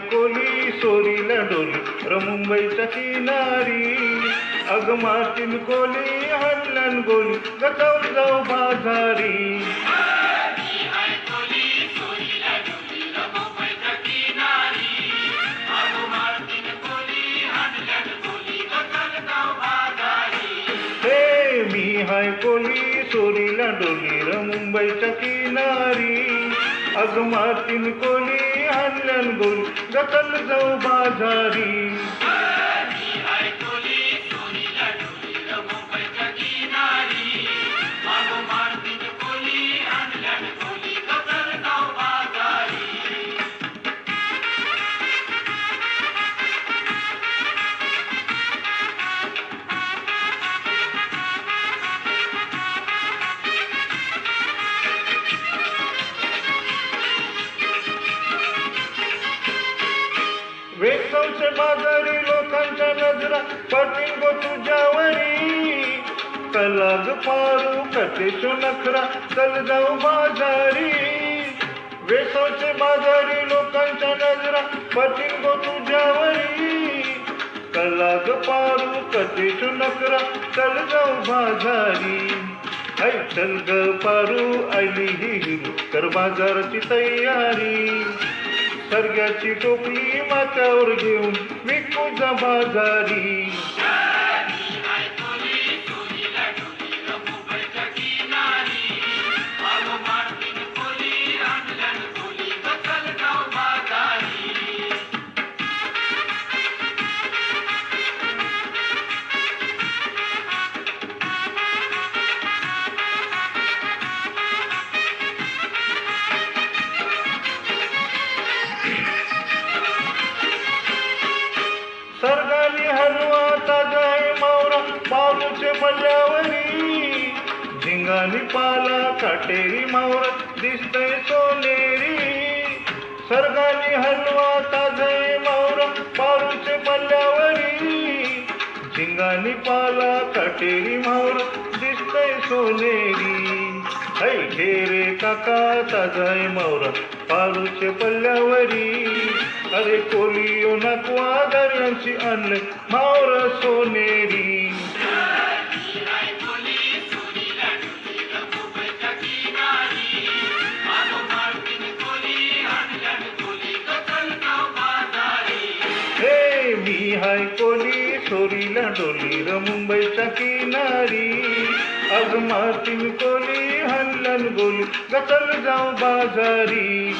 कोली सोरीला डोली र मुंबईच्या किनारी. अग मातीन कोली हल्लन गोली गचव जाऊ बाजारी. हे मी हाय कोली सोरीला डोली र मुंबईच्या किनारी. अग मातीन कोली हल्लन गोली गचल जाऊ बाजारी. वेसवचे बाजारी लोकांच्या नजरा पटील गो तुझ्यावरी. कलाग पारू कथेशो नखरा चल जाऊ बाजारी. वेसोचे बाजारी लोकांच्या नजरा पटील गो तुझ्यावरी. कलाग पारू कथेशो नखरा चल जाऊ बाजारी. ऐ चल ग पारू आली ही कर बाजाराची तयारी. सरग्याची टोपली माथ्यावर घेऊन विकू जा पाणी पाला काटेरी मावरा दिसतय सोनेरी. सर्गानी हलवा ताजय आहे पारूचे पल्ल्यावरी झिंगानी पाला काटेरी मावरा दिसतय सोनेरी. ऐ घेरे काका ताजाय मावरा पारूचे पल्ल्यावरी अरे कोलियो नकवा दर्यांची आणले मावरा सोनेरी. हे मी हाय कोली सोरीला डोली र मुंबईच्या किनारी अग मातीन कोली हल्लन गोली गचल जाऊ बाजारी